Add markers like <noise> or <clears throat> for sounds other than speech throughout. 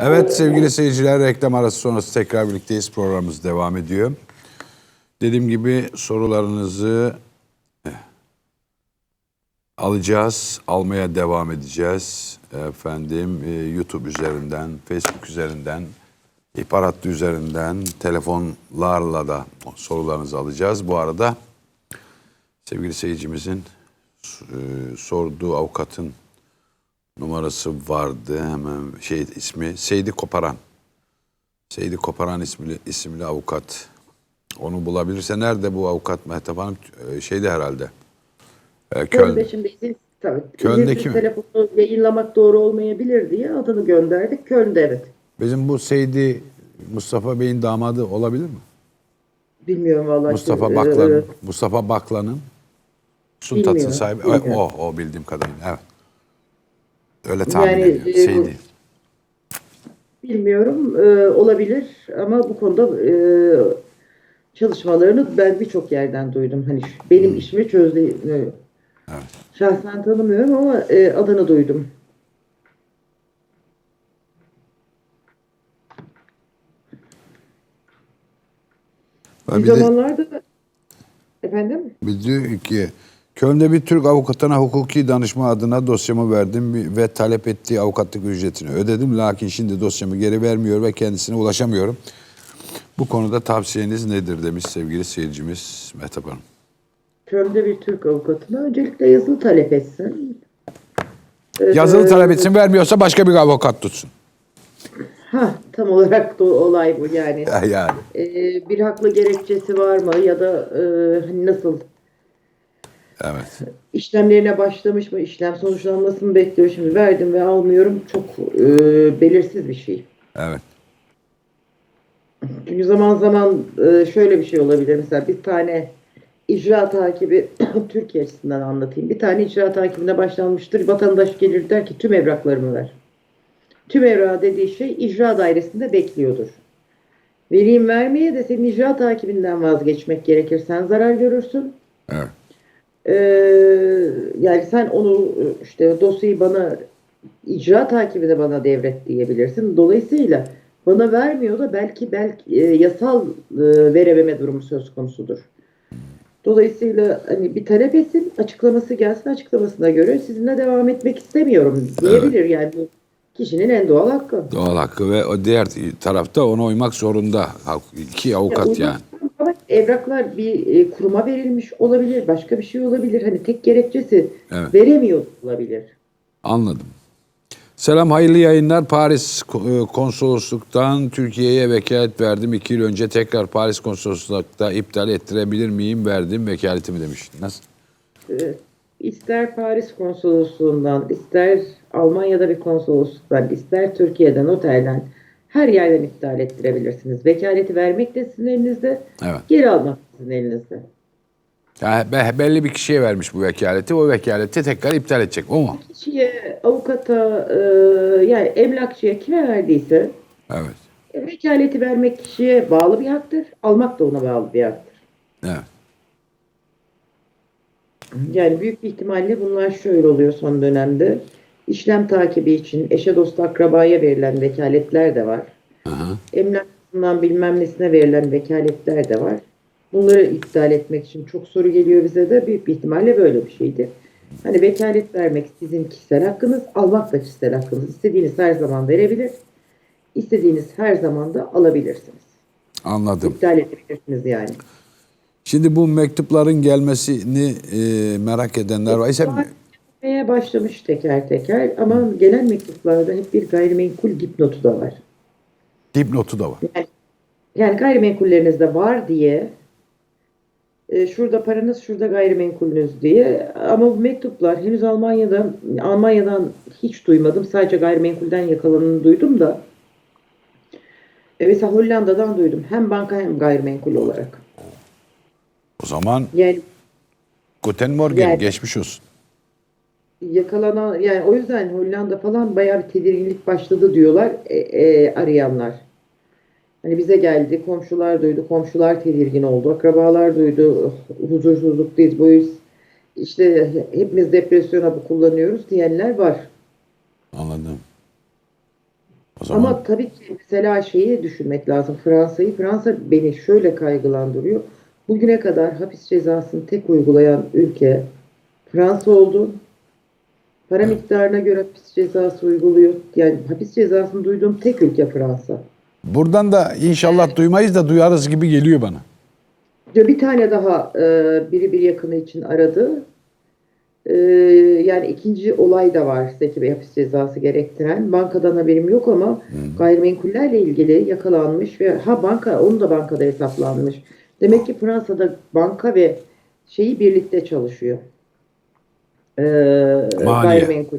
Evet sevgili seyirciler reklam arası sonrası tekrar birlikteyiz. Programımız devam ediyor. Dediğim gibi sorularınızı eh, alacağız, almaya devam edeceğiz. Efendim e, YouTube üzerinden, Facebook üzerinden, ihbar hattı üzerinden, telefonlarla da sorularınızı alacağız. Bu arada sevgili seyircimizin e, sorduğu avukatın numarası vardı hemen şey ismi Seydi Koparan. Seydi Koparan isimli isimli avukat. Onu bulabilirse nerede bu avukat Mehtap Hanım? Ee, Şeyde herhalde. Ee. Köln'de şimdi izin, tabii, Köln'deki mi? telefonu yayınlamak doğru olmayabilir diye adını gönderdik. Köln'de evet. Bizim bu Seydi Mustafa Bey'in damadı olabilir mi? Bilmiyorum vallahi. Mustafa işte, Baklan'ın. e, Mustafa Baklan'ın Sultat'ın Bilmiyorum, sahibi. bilmiyorum. O, o bildiğim kadarıyla. Evet. Öyle tahmin Yani, ediyorum. e, Seydi. bilmiyorum e, olabilir ama bu konuda e, çalışmalarını ben birçok yerden duydum. Hani benim işimi çözdü. Evet. Şahsen tanımıyorum ama e, adını duydum. Ben Bir bir de- zamanlarda efendim Bir diyor ki Köln'de bir Türk avukatına hukuki danışma adına dosyamı verdim ve talep ettiği avukatlık ücretini ödedim. Lakin şimdi dosyamı geri vermiyor ve kendisine ulaşamıyorum. Bu konuda tavsiyeniz nedir demiş sevgili seyircimiz Mehtap Hanım. Köln'de bir Türk avukatına öncelikle yazılı talep etsin. Ee, Yazılı talep etsin vermiyorsa başka bir avukat tutsun. Ha, tam olarak da olay bu yani. <laughs> yani. Ee, bir haklı gerekçesi var mı ya da e, hani nasıl Evet. işlemlerine başlamış mı, işlem sonuçlanmasını bekliyor şimdi verdim ve almıyorum çok e, belirsiz bir şey. Evet. Çünkü zaman zaman e, şöyle bir şey olabilir mesela bir tane icra takibi <coughs> Türkiye açısından anlatayım. Bir tane icra takibine başlanmıştır. Vatandaş gelir der ki tüm evraklarımı ver. Tüm evrağı dediği şey icra dairesinde bekliyordur. Vereyim vermeye de senin icra takibinden vazgeçmek gerekir. Sen zarar görürsün. Evet. Ee, yani sen onu işte dosyayı bana icra takibine bana devret diyebilirsin. Dolayısıyla bana vermiyor da belki belki e, yasal e, verememe durumu söz konusudur. Dolayısıyla hani bir talep etsin, açıklaması gelsin, açıklamasına göre sizinle devam etmek istemiyorum diyebilir. Yani bu kişinin en doğal hakkı. Doğal hakkı ve o diğer tarafta ona uymak zorunda. İki avukat Ya, yani. Evraklar bir e, kuruma verilmiş olabilir, başka bir şey olabilir. Hani tek gerekçesi Evet. veremiyor olabilir. Anladım. Selam hayırlı yayınlar. Paris e, konsolosluktan Türkiye'ye vekalet verdim. İki yıl önce tekrar Paris konsoloslukta iptal ettirebilir miyim? Verdim vekaletimi demiş. Nasıl? Ee, ister Paris konsolosluğundan, ister Almanya'da bir konsolosluktan, ister Türkiye'den, otelden her yerden iptal ettirebilirsiniz. Vekaleti vermek de sizin elinizde, Evet. geri almak sizin elinizde. Yani be- belli bir kişiye vermiş bu vekaleti. O vekaleti tekrar iptal edecek. O mu? Kişiye, avukata, e, yani emlakçıya kime verdiyse Evet. e, vekaleti vermek kişiye bağlı bir haktır, almak da ona bağlı bir haktır. Evet. Yani büyük bir ihtimalle bunlar şöyle oluyor son dönemde. İşlem takibi için eşe dosta akrabaya verilen vekaletler de var. Hı. Emlakçısından bilmem nesine verilen vekaletler de var. Bunları iptal etmek için çok soru geliyor bize de. Büyük bir ihtimalle böyle bir şeydi. Hani vekalet vermek sizin kişisel hakkınız, almak da kişisel hakkınız. İstediğiniz her zaman verebilir. İstediğiniz her zaman da alabilirsiniz. Anladım. İptal edebilirsiniz yani. Şimdi bu mektupların gelmesini e, merak edenler var. İşte, Gelmeye başlamış teker teker ama gelen mektuplarda hep bir gayrimenkul dipnotu da var. dipnotu da var. Yani, yani gayrimenkullerinizde var diye e, şurada paranız, şurada gayrimenkulünüz diye ama bu mektuplar henüz Almanya'dan Almanya'dan hiç duymadım. Sadece gayrimenkulden yakalanını duydum da e, mesela Hollanda'dan duydum. Hem banka hem gayrimenkul olarak. O zaman Yani Guten Morgen Yani- geçmiş olsun. Yakalanan yani o yüzden Hollanda falan bayağı bir tedirginlik başladı diyorlar e, e, arayanlar. Hani bize geldi, komşular duydu, komşular tedirgin oldu, akrabalar duydu, huzursuzluktayız, boyuz. İşte hepimiz depresyona bu kullanıyoruz diyenler var. Anladım. O zaman Ama tabii ki mesela şeyi düşünmek lazım. Fransa'yı. Fransa beni şöyle kaygılandırıyor. Bugüne kadar hapis cezasını tek uygulayan ülke Fransa oldu. Para miktarına göre hapis cezası uyguluyor. Yani hapis cezasını duyduğum tek ülke Fransa. buradan da inşallah duymayız da duyarız gibi geliyor bana. Bir tane daha e, biri bir yakını için aradı. E, yani ikinci olay da var Zeki Bey hapis cezası gerektiren. Bankadan haberim yok ama gayrimenkullerle ilgili yakalanmış ve ha banka onu da bankada hesaplanmış. Demek ki Fransa'da banka ve şeyi birlikte çalışıyor. E, Maliye. gayrimenkul.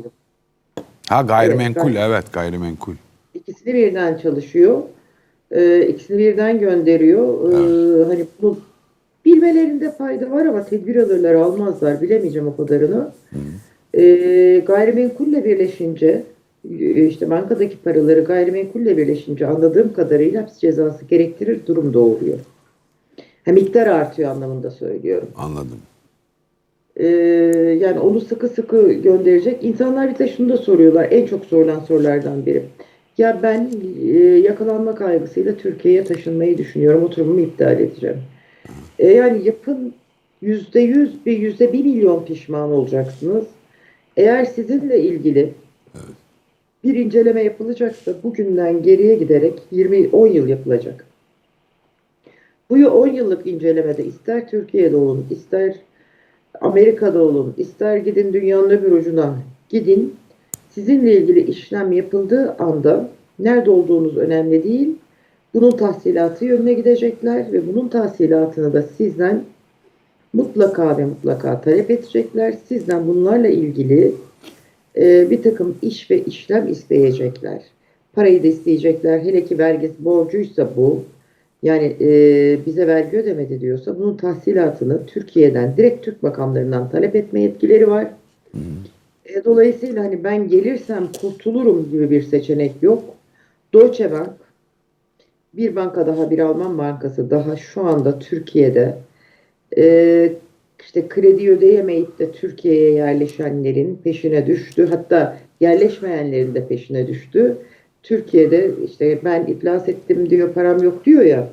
Ha gayrimenkul Evet, evet gayrimenkul. İkisini birden çalışıyor. Ee, ikisini birden gönderiyor. Ee, hani bunu bilmelerinde fayda var ama tedbir alırlar almazlar. Bilemeyeceğim o kadarını. Ee, gayrimenkulle birleşince e, işte bankadaki paraları gayrimenkulle birleşince anladığım kadarıyla hapis cezası gerektirir durum doğuruyor. Ha, miktar artıyor anlamında söylüyorum. Anladım. Ee, yani onu sıkı sıkı gönderecek. İnsanlar bir de şunu da soruyorlar. En çok sorulan sorulardan biri. Ya ben e, yakalanma kaygısıyla Türkiye'ye taşınmayı düşünüyorum. Oturumumu iptal edeceğim. E, yani yapın yüzde yüz bir yüzde bir milyon pişman olacaksınız. Eğer sizinle ilgili bir inceleme yapılacaksa bugünden geriye giderek 20-10 yıl yapılacak. Bu 10 yıllık incelemede ister Türkiye'de olun, ister Amerika'da olun, ister gidin dünyanın öbür ucuna gidin. Sizinle ilgili işlem yapıldığı anda nerede olduğunuz önemli değil. Bunun tahsilatı yönüne gidecekler ve bunun tahsilatını da sizden mutlaka ve mutlaka talep edecekler. Sizden bunlarla ilgili e, bir takım iş ve işlem isteyecekler. Parayı da isteyecekler. Hele ki vergi borcuysa bu. Yani e, bize vergi ödemedi diyorsa bunun tahsilatını Türkiye'den direkt Türk makamlarından talep etme yetkileri var. E, dolayısıyla hani ben gelirsem kurtulurum gibi bir seçenek yok. Deutsche Bank bir banka daha bir Alman bankası daha şu anda Türkiye'de e, işte kredi ödeyemeyip de Türkiye'ye yerleşenlerin peşine düştü. Hatta yerleşmeyenlerin de peşine düştü. Türkiye'de işte ben iflas ettim diyor param yok diyor ya.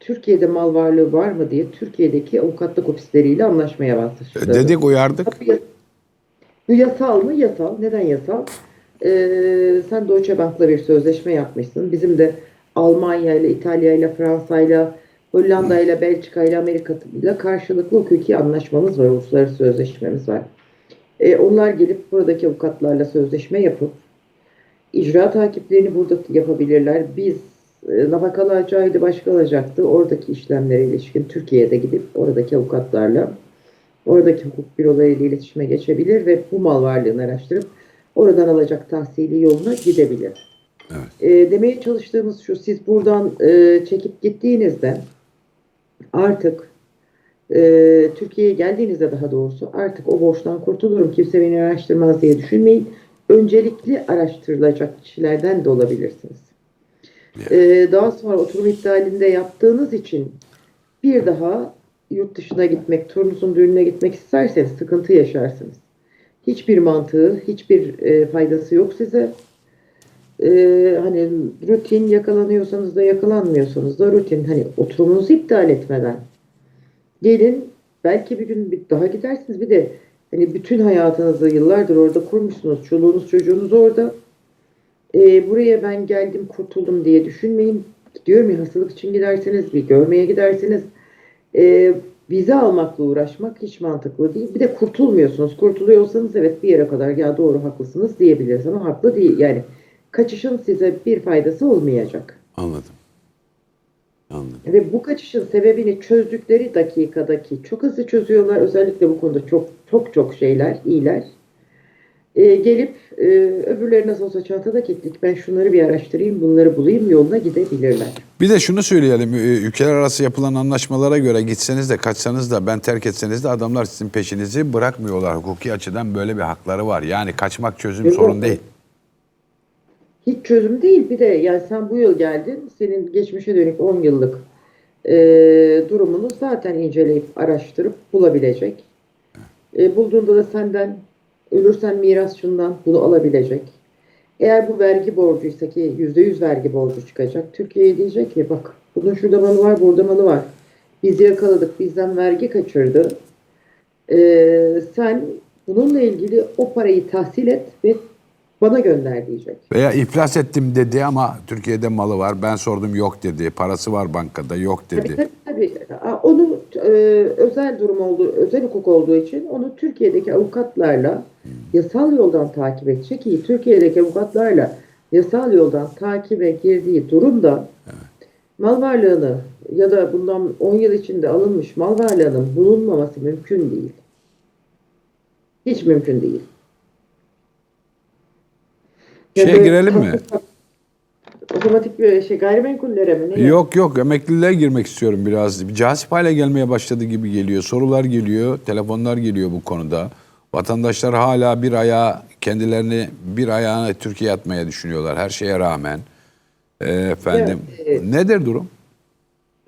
Türkiye'de mal varlığı var mı diye Türkiye'deki avukatlık ofisleriyle anlaşmaya başladı. Dedik uyardık. Bu yasal mı? Yasal. Neden yasal? Ee, sen Deutsche Bank'la bir sözleşme yapmışsın. Bizim de Almanya ile, İtalya ile, Fransa ile, Hollanda ile, Belçika ile, Amerika ile karşılıklı hukuki anlaşmamız var. Uluslararası sözleşmemiz var. Ee, onlar gelip buradaki avukatlarla sözleşme yapıp icra takiplerini burada yapabilirler. Biz e, nafakalı acaydı başka alacaktı. Oradaki işlemlere ilişkin Türkiye'de gidip oradaki avukatlarla oradaki hukuk bürolarıyla iletişime geçebilir ve bu mal varlığını araştırıp oradan alacak tahsili yoluna gidebilir. E, demeye çalıştığımız şu, siz buradan e, çekip gittiğinizde artık e, Türkiye'ye geldiğinizde daha doğrusu artık o borçtan kurtulurum, kimse beni araştırmaz diye düşünmeyin. Öncelikli araştırılacak kişilerden de olabilirsiniz. E, daha sonra oturum iptalinde yaptığınız için bir daha yurt dışına gitmek, torununuzun düğününe gitmek isterseniz sıkıntı yaşarsınız. Hiçbir mantığı, hiçbir e, faydası yok size. E, hani rutin yakalanıyorsanız da yakalanmıyorsanız da rutin hani oturumunuzu iptal etmeden gelin belki bir gün bir daha gidersiniz. Bir de hani bütün hayatınızı yıllardır orada kurmuşsunuz. Çoluğunuz çocuğunuz orada. E, buraya ben geldim kurtuldum diye düşünmeyin. Diyorum ya hastalık için gidersiniz, bir görmeye gidersiniz. E, vize almakla uğraşmak hiç mantıklı değil. Bir de kurtulmuyorsunuz. Kurtuluyorsanız evet bir yere kadar ya doğru haklısınız diyebiliriz ama haklı değil. Yani kaçışın size bir faydası olmayacak. Anladım. Ve bu kaçışın sebebini çözdükleri dakikadaki çok hızlı çözüyorlar. Özellikle bu konuda çok çok çok şeyler, iyiler. E, gelip e, öbürleri nasıl olsa çantada kilitlik ben şunları bir araştırayım, bunları bulayım yoluna gidebilirler. Bir de şunu söyleyelim. Ülkeler arası yapılan anlaşmalara göre gitseniz de kaçsanız da ben terk etseniz de adamlar sizin peşinizi bırakmıyorlar. Hukuki açıdan böyle bir hakları var. Yani kaçmak çözüm Yok. sorun değil. Hiç çözüm değil. Bir de yani sen bu yıl geldin. Senin geçmişe dönük 10 yıllık e, durumunu zaten inceleyip araştırıp bulabilecek. E, bulduğunda da senden ölürsen mirasçından bunu alabilecek. Eğer bu vergi borcuysa ki %100 vergi borcu çıkacak. Türkiye diyecek ki bak bunun şurada malı var, burada malı var. Biz yakaladık, bizden vergi kaçırdı. Ee, sen bununla ilgili o parayı tahsil et ve bana gönder diyecek. Veya iflas ettim dedi ama Türkiye'de malı var. Ben sordum yok dedi. Parası var bankada yok Tabii dedi. tabii. tabii. Aa, Onu e, özel durum olduğu, özel hukuk olduğu için onu Türkiye'deki avukatlarla yasal yoldan takip edecek ki Türkiye'deki avukatlarla yasal yoldan takibe girdiği durumda mal varlığını ya da bundan 10 yıl içinde alınmış mal varlığının bulunmaması mümkün değil. Hiç mümkün değil. Şeye girelim mi? <laughs> Otomatik bir şey gayrimenkullere mi? Ne Yok yok emekliliğe girmek istiyorum biraz. Bir cazip hale gelmeye başladı gibi geliyor. Sorular geliyor, telefonlar geliyor bu konuda. Vatandaşlar hala bir ayağı kendilerini bir ayağına Türkiye atmaya düşünüyorlar her şeye rağmen. Ee, efendim Evet, nedir durum?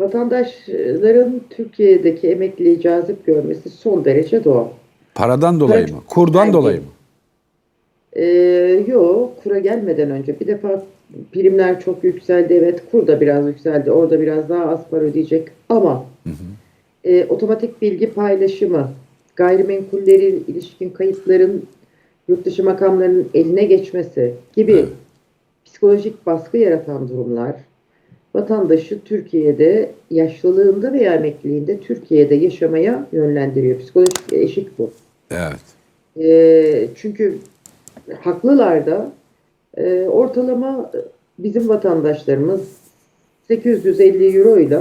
Vatandaşların Türkiye'deki emekliliği cazip görmesi son derece doğal. Paradan dolayı mı? Kurdan dolayı mı? Ee, yo, kura gelmeden önce bir defa primler çok yükseldi. Evet, kur da biraz yükseldi. Orada biraz daha az para ödeyecek. Ama e, otomatik bilgi paylaşımı, gayrimenkullerin ilişkin kayıtların yurt dışı makamlarının eline geçmesi gibi Evet. psikolojik baskı yaratan durumlar vatandaşı Türkiye'de yaşlılığında veya emekliliğinde Türkiye'de yaşamaya yönlendiriyor. Psikolojik eşik bu. Evet. E, çünkü haklılar da e, ortalama bizim vatandaşlarımız 850 euro ile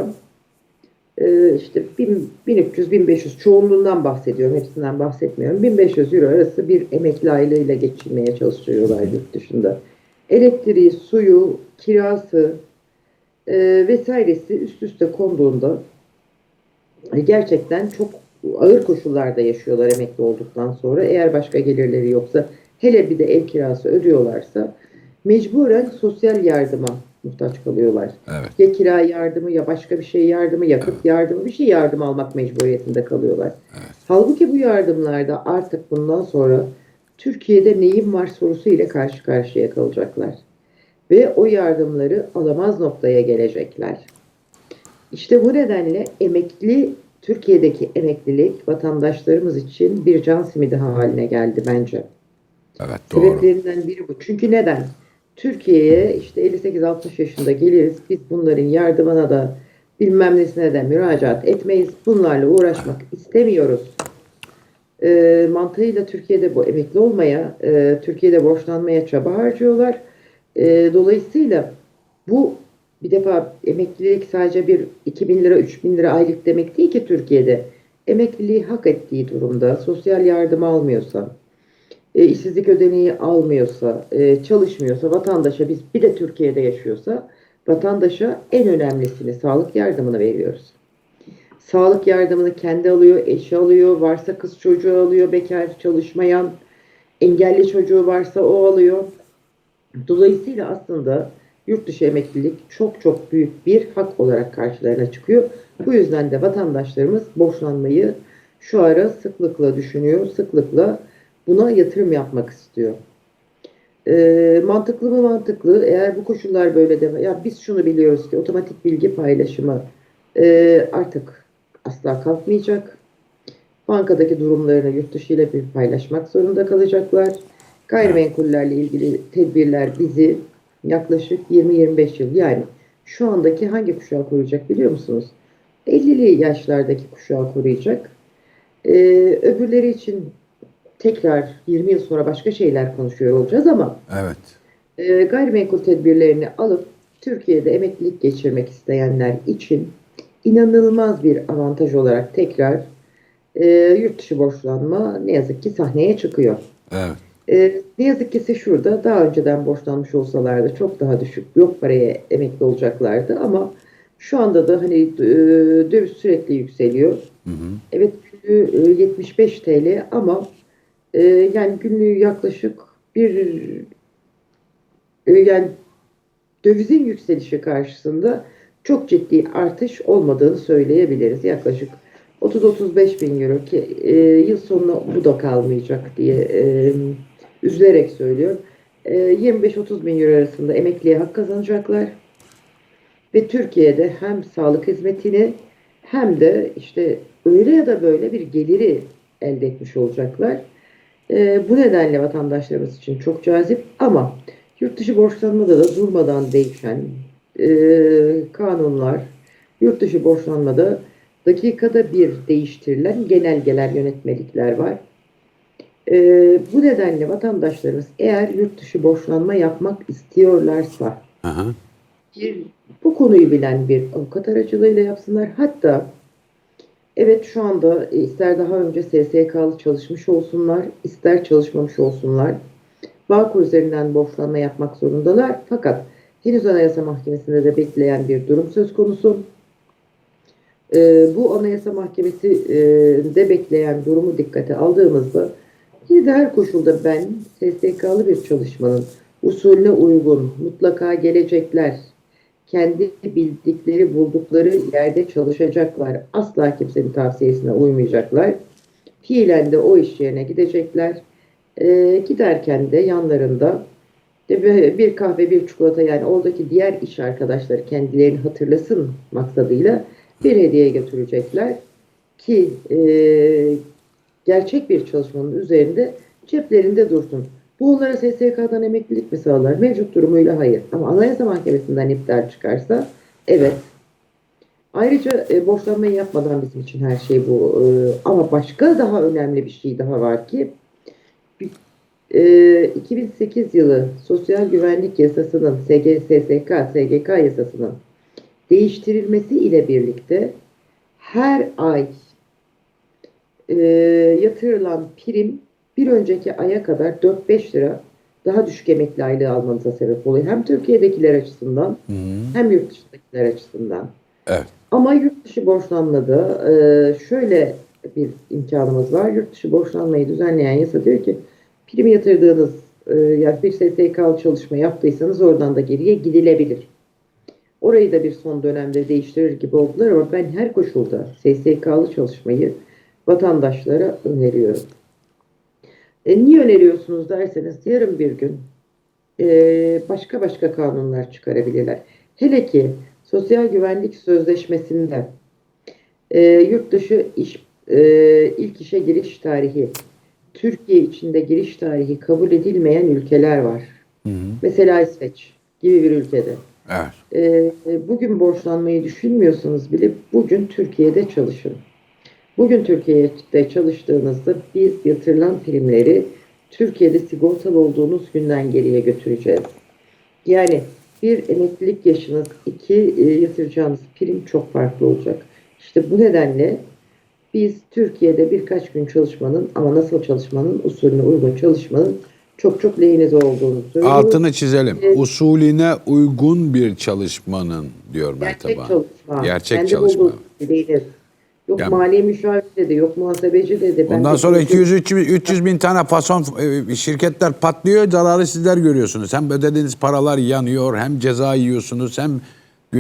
e, işte 1300-1500 çoğunluğundan bahsediyorum. Hepsinden bahsetmiyorum. 1500 euro arası bir emekli aylığıyla geçinmeye çalışıyorlar yurt dışında. Elektriği, suyu, kirası e, vesairesi üst üste konduğunda e, gerçekten çok ağır koşullarda yaşıyorlar emekli olduktan sonra. Eğer başka gelirleri yoksa hele bir de ev kirası ödüyorlarsa mecburen sosyal yardıma muhtaç kalıyorlar. Evet. Ya kira yardımı ya başka bir şey yardımı, yakıt yardımı bir şey yardım almak mecburiyetinde kalıyorlar. Halbuki bu yardımlarda artık bundan sonra Türkiye'de neyim var sorusu ile karşı karşıya kalacaklar. Ve o yardımları alamaz noktaya gelecekler. İşte bu nedenle emekli Türkiye'deki emeklilik vatandaşlarımız için bir can simidi haline geldi bence. Evet doğru. Sebeplerinden biri bu. Çünkü neden? Türkiye'ye işte 58-60 yaşında geliriz. Biz bunların yardımına da bilmem nesine de müracaat etmeyiz. Bunlarla uğraşmak istemiyoruz. E, mantığıyla Türkiye'de bu emekli olmaya, e, Türkiye'de borçlanmaya çaba harcıyorlar. E, dolayısıyla bu bir defa emeklilik sadece bir 2000 lira, 3000 lira aylık demek değil ki Türkiye'de. Emekliliği hak ettiği durumda, sosyal yardım almıyorsa, e, işsizlik ödeneği almıyorsa, e, çalışmıyorsa, vatandaşa biz bir de Türkiye'de yaşıyorsa vatandaşa en önemlisini sağlık yardımını veriyoruz. Sağlık yardımını kendi alıyor, eşi alıyor, varsa kız çocuğu alıyor, bekar çalışmayan, engelli çocuğu varsa o alıyor. Dolayısıyla aslında yurt dışı emeklilik çok çok büyük bir hak olarak karşılarına çıkıyor. Bu yüzden de vatandaşlarımız borçlanmayı şu ara sıklıkla düşünüyor, sıklıkla buna yatırım yapmak istiyor. Ee, mantıklı mı mantıklı? Eğer bu koşullar böyle devam, ya biz şunu biliyoruz ki otomatik bilgi paylaşımı e, artık asla kalkmayacak. Bankadaki durumlarını yurt dışı ile bir paylaşmak zorunda kalacaklar. Gayrimenkullerle ilgili tedbirler bizi yaklaşık 20-25 yıl yani şu andaki hangi kuşağı koruyacak biliyor musunuz? 50'li yaşlardaki kuşağı koruyacak. Ee, öbürleri için tekrar 20 yıl sonra başka şeyler konuşuyor olacağız ama Evet. e, gayrimenkul tedbirlerini alıp Türkiye'de emeklilik geçirmek isteyenler için inanılmaz bir avantaj olarak tekrar e, yurt dışı borçlanma ne yazık ki sahneye çıkıyor. Evet. E, ne yazık ki ise şurada daha önceden borçlanmış olsalardı çok daha düşük yok paraya emekli olacaklardı ama şu anda da hani e, döviz sürekli yükseliyor. Hı hı. Evet günlüğü e, 75 TL ama e, yani günlüğü yaklaşık bir e, yani dövizin yükselişi karşısında çok ciddi artış olmadığını söyleyebiliriz. Yaklaşık 30-35 bin euro ki e, yıl sonuna bu da kalmayacak diye e, üzülerek söylüyorum. e, 25-30 bin euro arasında emekliye hak kazanacaklar. Ve Türkiye'de hem sağlık hizmetini hem de işte öyle ya da böyle bir geliri elde etmiş olacaklar. E, bu nedenle vatandaşlarımız için çok cazip ama yurt dışı borçlanmada da durmadan değişen e, kanunlar, yurt dışı borçlanmada dakikada bir değiştirilen genelgeler, yönetmelikler var. E, bu nedenle vatandaşlarımız eğer yurt dışı borçlanma yapmak istiyorlarsa hı. bir, bu konuyu bilen bir avukat aracılığıyla yapsınlar. Hatta evet şu anda e, ister daha önce SSK'lı çalışmış olsunlar, ister çalışmamış olsunlar. Bağkur üzerinden borçlanma yapmak zorundalar. Fakat henüz Anayasa Mahkemesi'nde de bekleyen bir durum söz konusu. Ee, bu Anayasa Mahkemesi e, de bekleyen durumu dikkate aldığımızda yine de her koşulda ben SSK'lı bir çalışmanın usulüne uygun mutlaka gelecekler, kendi bildikleri buldukları yerde çalışacaklar. Asla kimsenin tavsiyesine uymayacaklar. Fiilen de o iş yerine gidecekler. Ee, giderken de yanlarında de bir kahve bir çikolata yani oradaki diğer iş arkadaşları kendilerini hatırlasın maksadıyla bir hediye götürecekler ki e, gerçek bir çalışmanın üzerinde ceplerinde dursun. Bu onlara SSK'dan emeklilik mi sağlar? Mevcut durumuyla hayır. Ama Anayasa Mahkemesi'nden iptal çıkarsa evet. Ayrıca e, borçlanmayı yapmadan bizim için her şey bu. E, ama başka daha önemli bir şey daha var ki e, 2008 yılı Sosyal Güvenlik Yasası'nın SG, SSK, SGK yasasının değiştirilmesi ile birlikte her ay e, yatırılan prim bir önceki aya kadar 4-5 lira daha düşük emekli aylığı almanıza sebep oluyor. Hem Türkiye'dekiler açısından hı. hem yurt dışındakiler açısından. Evet. Ama yurt dışı borçlanmada e, şöyle bir imkanımız var. Yurt dışı borçlanmayı düzenleyen yasa diyor ki prim yatırdığınız e, yani bir SSK'lı çalışma yaptıysanız oradan da geriye gidilebilir. Orayı da bir son dönemde değiştirir gibi oldular ama ben her koşulda SSK'lı çalışmayı vatandaşlara öneriyorum. E, niye öneriyorsunuz derseniz yarın bir gün e, başka başka kanunlar çıkarabilirler. Hele ki Sosyal Güvenlik Sözleşmesi'nde e, yurt dışı iş e, ilk işe giriş tarihi Türkiye içinde giriş tarihi kabul edilmeyen ülkeler var. Hı hı. Mesela İsveç gibi bir ülkede. Evet. E, bugün borçlanmayı düşünmüyorsanız bile bugün Türkiye'de çalışın. Bugün Türkiye'de çalıştığınızda biz yatırılan primleri Türkiye'de sigortalı olduğunuz günden geriye götüreceğiz. Yani bir emeklilik yaşınız, iki e, yatıracağınız prim çok farklı olacak. İşte bu nedenle biz Türkiye'de birkaç gün çalışmanın ama nasıl çalışmanın, usulüne uygun çalışmanın çok çok lehinize olduğunu söylüyoruz. Altını çizelim. Evet. Usulüne uygun bir çalışmanın diyor Gerçek Mertaba. çalışma. Gerçek Kendi çalışma. Yok yani, mali müşavir dedi, yok muhasebeci dedi. Ben ondan de sonra 200-300 300 bin tane fason e, şirketler patlıyor, zararı sizler görüyorsunuz. Hem ödediğiniz paralar yanıyor, hem ceza yiyorsunuz, hem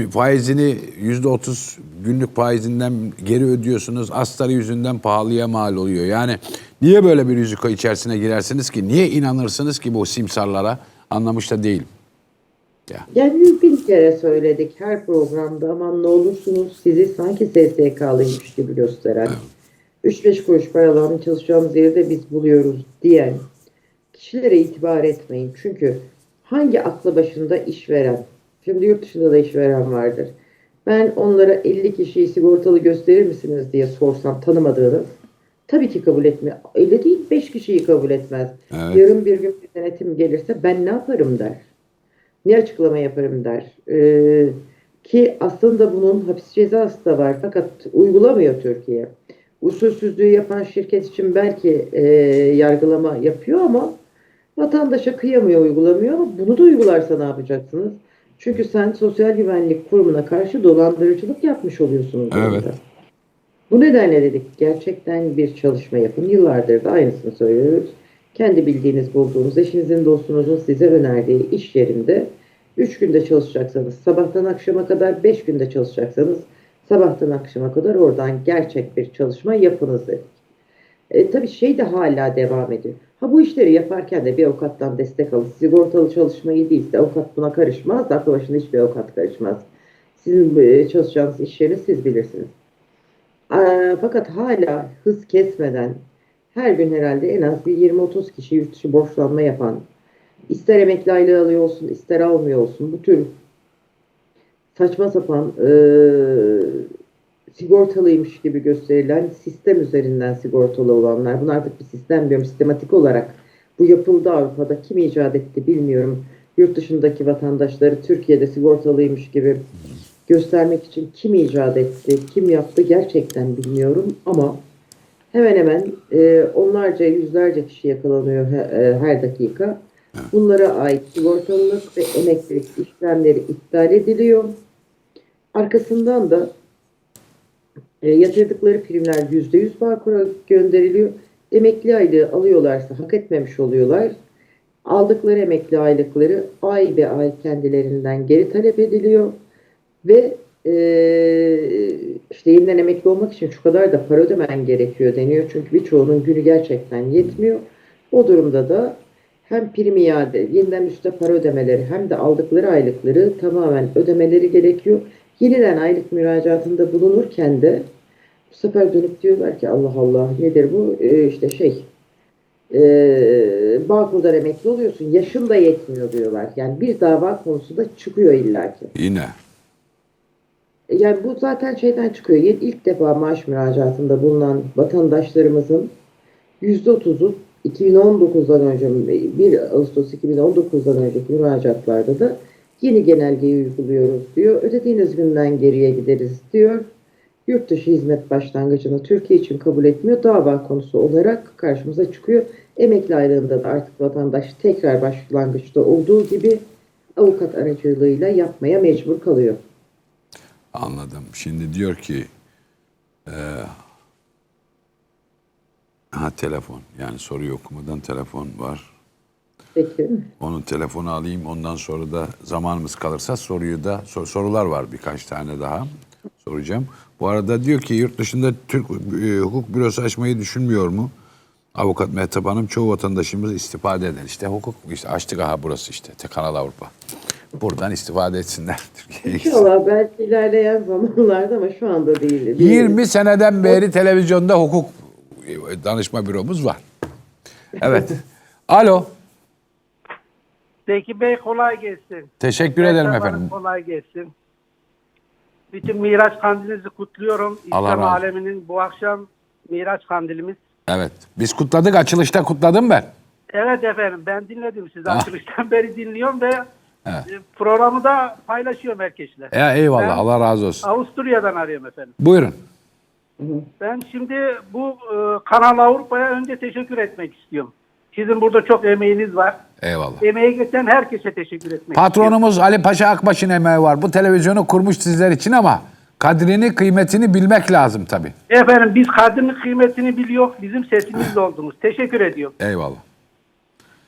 faizini yüzde otuz günlük faizinden geri ödüyorsunuz. Astarı yüzünden pahalıya mal oluyor. Yani niye böyle bir yüzük içerisine girersiniz ki? Niye inanırsınız ki bu simsarlara? Anlamış da değilim. Ya. Yani bir 30 kere söyledik her programda aman ne olursunuz sizi sanki SSK'lıymış gibi gösteren. 3-5 kuruş paralarını çalışacağımız yeri de biz buluyoruz diyen kişilere itibar etmeyin. Çünkü hangi aklı başında işveren, şimdi yurt dışında da işveren vardır. Ben onlara 50 kişiyi sigortalı gösterir misiniz diye sorsam tanımadığınız tabii ki kabul etme. Öyle değil 5 kişiyi kabul etmez. Evet. Yarın bir gün bir denetim gelirse ben ne yaparım der. Ne açıklama yaparım der. Ee, ki aslında bunun hapis cezası da var fakat uygulamıyor Türkiye. Usulsüzlüğü yapan şirket için belki e, yargılama yapıyor ama vatandaşa kıyamıyor, uygulamıyor ama bunu da uygularsa ne yapacaksınız? Çünkü sen Sosyal Güvenlik Kurumu'na karşı dolandırıcılık yapmış oluyorsunuz. Evet. orada. Bu nedenle dedik gerçekten bir çalışma yapın. Yıllardır da aynısını söylüyoruz. Kendi bildiğiniz, bulduğunuz, eşinizin, dostunuzun size önerdiği iş yerinde 3 günde çalışacaksanız, sabahtan akşama kadar 5 günde çalışacaksanız, sabahtan akşama kadar oradan gerçek bir çalışma yapınız dedik. E, tabii şey de hala devam ediyor. Ha bu işleri yaparken de bir avukattan destek alın. Sigortalı çalışmayı değilse avukat buna karışmaz. Aklı başında hiçbir avukat karışmaz. Sizin e, çalışacağınız iş yeri siz bilirsiniz. Aa, fakat hala hız kesmeden her gün herhalde en az bir 20-30 kişi yurt dışı borçlanma yapan, ister emekli aylığı alıyor olsun, ister almıyor olsun bu tür saçma sapan e, sigortalıymış gibi gösterilen sistem üzerinden sigortalı olanlar. Bunlar artık bir sistem diyorum sistematik olarak bu yapıldı Avrupa'da. Kim icat etti bilmiyorum. Yurt dışındaki vatandaşları Türkiye'de sigortalıymış gibi göstermek için kim icat etti, kim yaptı gerçekten bilmiyorum ama hemen hemen e, onlarca, yüzlerce kişi yakalanıyor he- e, her dakika. Bunlara ait sigortalılık ve emeklilik işlemleri iptal ediliyor. Arkasından da e, yatırdıkları primler %100 Bağkur'a gönderiliyor. Emekli aylığı alıyorlarsa hak etmemiş oluyorlar. Aldıkları emekli aylıkları ay be ay kendilerinden geri talep ediliyor. Ve e, işte yeniden emekli olmak için şu kadar da para ödemen gerekiyor deniyor. Çünkü birçoğunun günü gerçekten yetmiyor. O durumda da hem prim iade, yeniden üstte para ödemeleri hem de aldıkları aylıkları tamamen ödemeleri gerekiyor. Yeniden aylık müracaatında bulunurken de bu sefer dönüp diyorlar ki Allah Allah nedir bu? Ee, işte şey e, Bağkur'dan emekli oluyorsun yaşın da yetmiyor diyorlar. Yani bir dava konusu da çıkıyor illaki. Yine. Yani bu zaten şeyden çıkıyor. Yeni- İlk defa maaş müracaatında bulunan vatandaşlarımızın %30'u 2019'dan önce 1 Ağustos 2019'dan önceki müracaatlarda da yeni genelgeyi uyguluyoruz diyor. Ödediğiniz günden geriye gideriz diyor. Yurt dışı hizmet başlangıcını Türkiye için kabul etmiyor. Dava konusu olarak karşımıza çıkıyor. Emekli aylığında da artık vatandaş tekrar başlangıçta olduğu gibi avukat aracılığıyla yapmaya mecbur kalıyor. Anladım. Şimdi diyor ki e, ha telefon yani soruyu okumadan telefon var. Peki. Onun telefonu alayım ondan sonra da zamanımız kalırsa soruyu da sor- sorular var birkaç tane daha soracağım. Bu arada diyor ki yurt dışında Türk e, hukuk bürosu açmayı düşünmüyor mu? Avukat Mehtap Hanım çoğu vatandaşımız istifade eder. İşte hukuk işte açtık aha burası işte te- Kanal Avrupa. Buradan istifade etsinler. <laughs> İnşallah belki ilerleyen zamanlarda ama şu anda değil. değil. 20 seneden beri televizyonda hukuk e, danışma büromuz var. Evet. <laughs> Alo. Zeki Bey kolay gelsin. Teşekkür ederim Mehtap Hanım, efendim. Kolay gelsin. Bütün Miraç Kandilinizi kutluyorum. Allah İslam razı olsun. aleminin bu akşam Miraç Kandilimiz. Evet. Biz kutladık. Açılışta kutladım ben. Evet efendim ben dinledim sizi. Ah. Açılıştan beri dinliyorum ve Evet. e, programı da paylaşıyorum herkesle. Ya eyvallah. Ben- Allah razı olsun. Avusturya'dan arıyorum efendim. Buyurun. Ben şimdi bu e, Kanal Avrupa'ya önce teşekkür etmek istiyorum. Sizin burada çok emeğiniz var. Eyvallah. Emeği geçen herkese teşekkür etmek istiyorum. Patronumuz Ali Paşa Akbaş'ın emeği var. Bu televizyonu kurmuş sizler için ama kadrini, kıymetini bilmek lazım tabii. Efendim biz kadının kıymetini biliyor, bizim sesimizle oldunuz. Teşekkür ediyorum. Eyvallah.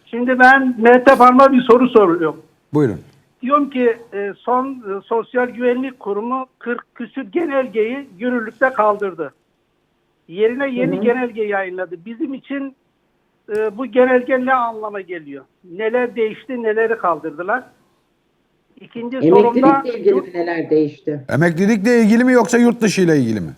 Şimdi ben Mehtap Hanım'a bir soru soruyorum. Buyurun. Diyorum ki e, son e, Sosyal Güvenlik Kurumu 40 küsür genelgeyi yürürlükte kaldırdı. Yerine yeni genelge yayınladı. Bizim için e, bu genelge ne anlama geliyor? Neler değişti, neleri kaldırdılar? İkinci sorumda Emeklilikle ilgili mi neler değişti? Emeklilikle ilgili mi yoksa yurt dışı ile ilgili mi?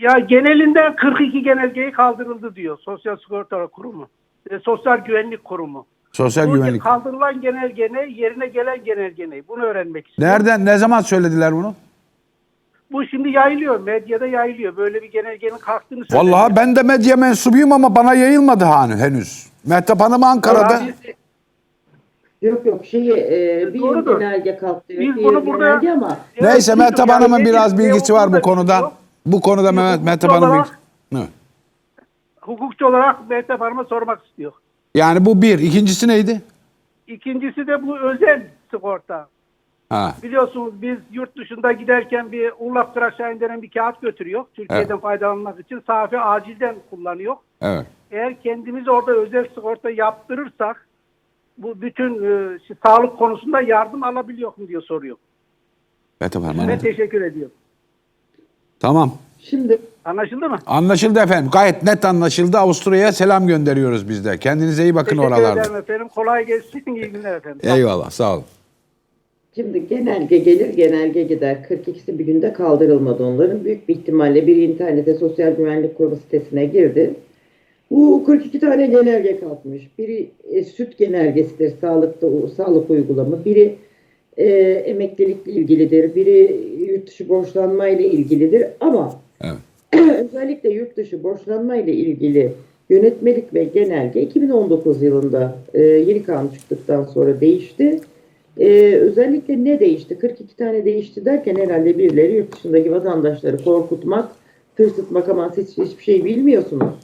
ya genelinden 42 genelgeyi kaldırıldı diyor Sosyal Sigorta Kurumu. E, Sosyal Güvenlik Kurumu. Sosyal Bu güvenlik. kaldırılan genelge ne, yerine gelen genelge ne? Bunu öğrenmek istiyorum. Nereden, ne zaman söylediler bunu? Bu şimdi yayılıyor, medyada yayılıyor. Böyle bir genelgenin kalktığını söylüyor. Vallahi ben de medya mensubuyum ama bana yayılmadı hani henüz. Mehtap Hanım Ankara'da. Yok yok şeyi e, bir Doğrudur. genelge kalktı. Biz bir bunu burada- ama Evet, Neyse. Mehtap Hanım'ın biraz ne bilgisi var bu da konuda. Bu konuda Mehmet, Mehtap Hanım olarak- bilgisi. Evet. Hukukçu olarak Mehtap Hanım'a sormak istiyor. Yani bu bir. İkincisi neydi? İkincisi de bu özel sigorta. Ha. Biliyorsunuz biz yurt dışında giderken bir Urlap Kıraçhane'den denen bir kağıt götürüyor. Türkiye'den faydalanmak için. Safi acilden kullanıyor. Evet. Eğer kendimiz orada özel sigorta yaptırırsak bu bütün e, sağlık konusunda yardım alabiliyor mu diye soruyor. Mehtap Hanım Ben anladım. teşekkür ediyorum. Tamam. Şimdi Anlaşıldı mı? Anlaşıldı efendim. Gayet net anlaşıldı. Avusturya'ya selam gönderiyoruz biz de. Kendinize iyi bakın Teşekkür oralarda. ederim efendim. Kolay gelsin. İyi günler efendim. Eyvallah sağ olun. Şimdi genelge gelir, genelge gider. 42'si bir günde kaldırılmadı onların. Büyük bir ihtimalle biri internete Sosyal Güvenlik Kurumu sitesine girdi. Bu 42 tane genelge kalkmış. Biri e, süt genelgesidir, sağlıkta sağlık uygulama. Biri e, emeklilikle ilgilidir. Biri yurt dışı borçlanma ile ilgilidir. Ama Evet. <clears throat> özellikle yurt dışı borçlanma ile ilgili yönetmelik ve genelge 2019 yılında e, yeni kanun çıktıktan sonra değişti. E, özellikle ne değişti? 42 tane değişti derken herhalde birileri yurt dışındaki vatandaşları korkutmak, tırsıtmak ama siz hiçbir şey bilmiyorsunuz.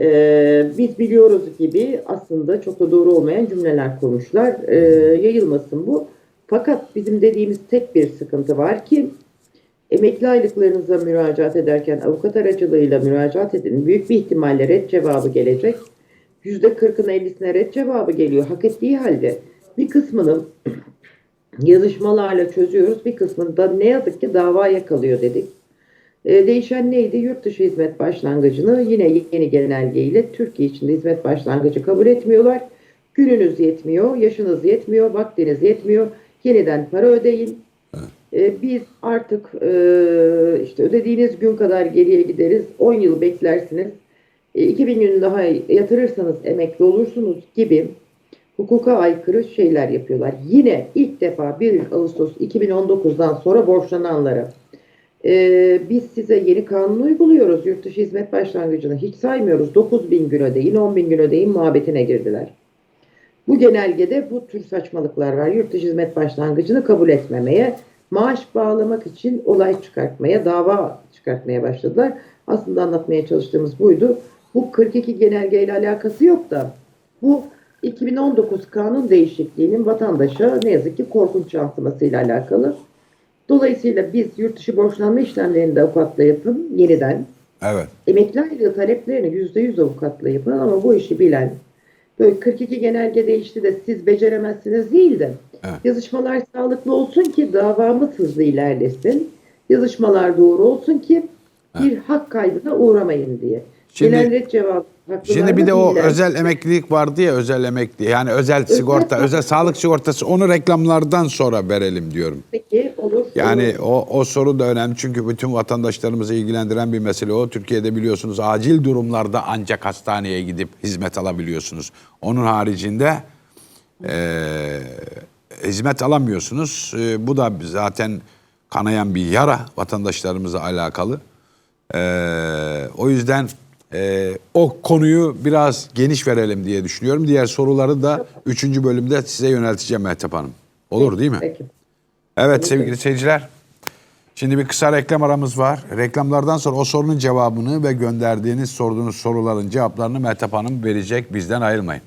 E, biz biliyoruz gibi aslında çok da doğru olmayan cümleler kurmuşlar. E, yayılmasın bu. Fakat bizim dediğimiz tek bir sıkıntı var ki Emekli aylıklarınıza müracaat ederken avukat aracılığıyla müracaat edin. Büyük bir ihtimalle red cevabı gelecek. %40'ın 50'sine red cevabı geliyor. Hak ettiği halde bir kısmını <clears throat> yazışmalarla çözüyoruz. Bir kısmını da ne yazık ki davaya kalıyor dedik. Ee, değişen neydi? Yurt dışı hizmet başlangıcını yine yeni genelgeyle Türkiye içinde hizmet başlangıcı kabul etmiyorlar. Gününüz yetmiyor, yaşınız yetmiyor, vaktiniz yetmiyor. Yeniden para ödeyin. Ee, biz artık e, işte ödediğiniz gün kadar geriye gideriz. 10 yıl beklersiniz. E, 2000 gün daha yatırırsanız emekli olursunuz gibi hukuka aykırı şeyler yapıyorlar. Yine ilk defa 1 Ağustos 2019'dan sonra borçlananlara e, biz size yeni kanun uyguluyoruz. Yurt dışı hizmet başlangıcını hiç saymıyoruz. 9 bin gün ödeyin, 10 bin gün ödeyin muhabbetine girdiler. Bu genelgede bu tür saçmalıklar var. Yurt dışı hizmet başlangıcını kabul etmemeye, maaş bağlamak için olay çıkartmaya, dava çıkartmaya başladılar. Aslında anlatmaya çalıştığımız buydu. Bu 42 genelgeyle alakası yok da bu 2019 kanun değişikliğinin vatandaşa ne yazık ki korkunç yansımasıyla alakalı. Dolayısıyla biz yurt dışı borçlanma işlemlerini de avukatla yapın yeniden. Evet. Emekli aylığı taleplerini %100 avukatla yapın ama bu işi bilen böyle 42 genelge değişti de siz beceremezsiniz değil de Evet. yazışmalar sağlıklı olsun ki davamız hızlı ilerlesin. Yazışmalar doğru olsun ki bir hak kaybına uğramayın diye. Şimdi- Gelen red haklılar Şimdi bir de o değiller. özel emeklilik vardı ya özel emekli. Yani özel sigorta, özel sağlık sigortası onu reklamlardan sonra verelim diyorum. Peki olur. Yani olur. o, o soru da önemli çünkü bütün vatandaşlarımızı ilgilendiren bir mesele o. Türkiye'de biliyorsunuz acil durumlarda ancak hastaneye gidip hizmet alabiliyorsunuz. Onun haricinde eee, hizmet alamıyorsunuz. Eee, bu da zaten kanayan bir yara vatandaşlarımıza alakalı. Eee, o yüzden eee, o konuyu biraz geniş verelim diye düşünüyorum. Diğer soruları da 3. bölümde size yönelteceğim Mehtap Hanım. Olur değil mi? Peki. Evet sevgili seyirciler. Şimdi bir kısa reklam aramız var. Reklamlardan sonra o sorunun cevabını ve gönderdiğiniz sorduğunuz soruların cevaplarını Mehtap Hanım verecek. Bizden ayrılmayın.